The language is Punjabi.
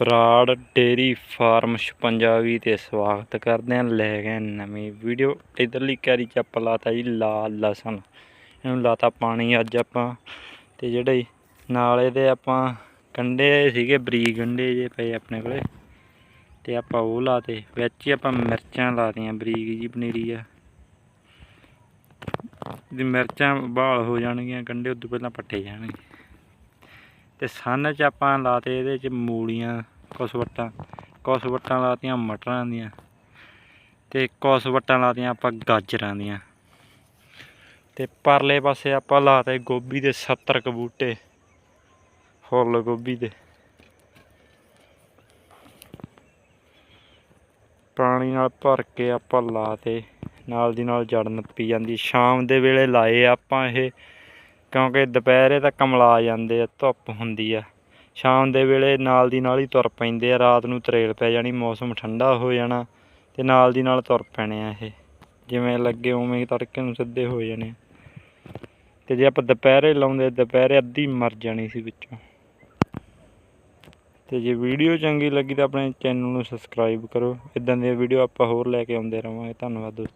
ਬਰਾੜ ਡੇਰੀ ਫਾਰਮ 56 ਤੇ ਸਵਾਗਤ ਕਰਦੇ ਹਾਂ। ਲੈ ਗਏ ਨਵੀਂ ਵੀਡੀਓ। ਇਧਰਲੀ ਕੈਰੀ ਚ ਆਪਾਂ ਲਾਤਾ ਜੀ ਲਾਲ ਲਸਣ। ਇਹਨੂੰ ਲਾਤਾ ਪਾਣੀ ਅੱਜ ਆਪਾਂ। ਤੇ ਜਿਹੜੇ ਨਾਲੇ ਦੇ ਆਪਾਂ ਕੰਡੇ ਸੀਗੇ, ਬਰੀਕ ਗੰਡੇ ਜੇ ਪਏ ਆਪਣੇ ਕੋਲੇ। ਤੇ ਆਪਾਂ ਉਹ ਲਾਤੇ। ਵਿੱਚ ਹੀ ਆਪਾਂ ਮਿਰਚਾਂ ਲਾਤੀਆਂ, ਬਰੀਕ ਜੀ ਪਨੀਰੀ ਆ। ਦੀ ਮਿਰਚਾਂ ਬਾਲ ਹੋ ਜਾਣਗੀਆਂ ਕੰਡੇ ਉਦੋਂ ਪਹਿਲਾਂ ਪੱਟੇ ਜਾਣਗੇ। ਤੇ ਸਨ ਚ ਆਪਾਂ ਲਾਤੇ ਇਹਦੇ ਚ ਮੂਲੀਆਂ ਕੁਛ ਵੱਟਾਂ ਕੁਛ ਲਾਤੀਆਂ ਮਟਰਾਂ ਦੀਆਂ ਤੇ ਕੁਛ ਵੱਟਾਂ ਲਾਤੀਆਂ ਆਪਾਂ ਗਾਜਰਾਂ ਦੀਆਂ। ਤੇ ਪਰਲੇ ਪਾਸੇ ਆਪਾਂ ਲਾਤੇ ਗੋਭੀ ਦੇ 70 ਕੁ ਬੂਟੇ ਫੁੱਲ ਗੋਭੀ ਦੇ। ਪਾਣੀ ਨਾਲ ਭਰ ਕੇ ਆਪਾਂ ਲਾਤੇ, ਨਾਲ ਦੀ ਨਾਲ ਜੜ ਨੱਪੀ ਜਾਂਦੀ। ਸ਼ਾਮ ਦੇ ਵੇਲੇ ਲਾਏ ਆਪਾਂ ਇਹ ਕਿਉਂਕਿ ਦੁਪਹਿਰੇ ਤਾਂ ਕਮਲਾ ਆ ਜਾਂਦੇ ਆ, ਧੁੱਪ ਹੁੰਦੀ ਆ। ਸ਼ਾਮ ਦੇ ਵੇਲੇ ਨਾਲ ਦੀ ਨਾਲ ਹੀ ਤੁਰ ਪੈਂਦੇ ਆ, ਰਾਤ ਨੂੰ ਤਰੇਲ ਪੈ ਜਾਣੀ, ਮੌਸਮ ਠੰਡਾ ਹੋ ਜਾਣਾ ਤੇ ਨਾਲ ਦੀ ਨਾਲ ਤੁਰ ਪੈਣੇ ਆ ਇਹ। ਜਿਵੇਂ ਲੱਗੇ ਉਵੇਂ ਤੜਕੇ ਨੂੰ ਸਿੱਧੇ ਹੋ ਜਾਣੇ ਤੇ ਜੇ ਆਪਾਂ ਦੁਪਹਿਰੇ ਲਾਉਂਦੇ, ਦੁਪਹਿਰੇ ਅੱਧੀ ਮਰ ਜਾਣੀ ਸੀ ਵਿੱਚੋਂ। ਤੇ ਜੇ ਵੀਡੀਓ ਚੰਗੀ ਲੱਗੀ ਤਾਂ ਆਪਣੇ ਚੈਨਲ ਨੂੰ ਸਬਸਕ੍ਰਾਈਬ ਕਰੋ। ਇਦਾਂ ਦੀਆਂ ਵੀਡੀਓ ਆਪਾਂ ਹੋਰ ਲੈ ਕੇ ਆਉਂਦੇ ਰਹਾਂਗੇ ਧੰਨਵਾਦ ਦੋਸਤੋ।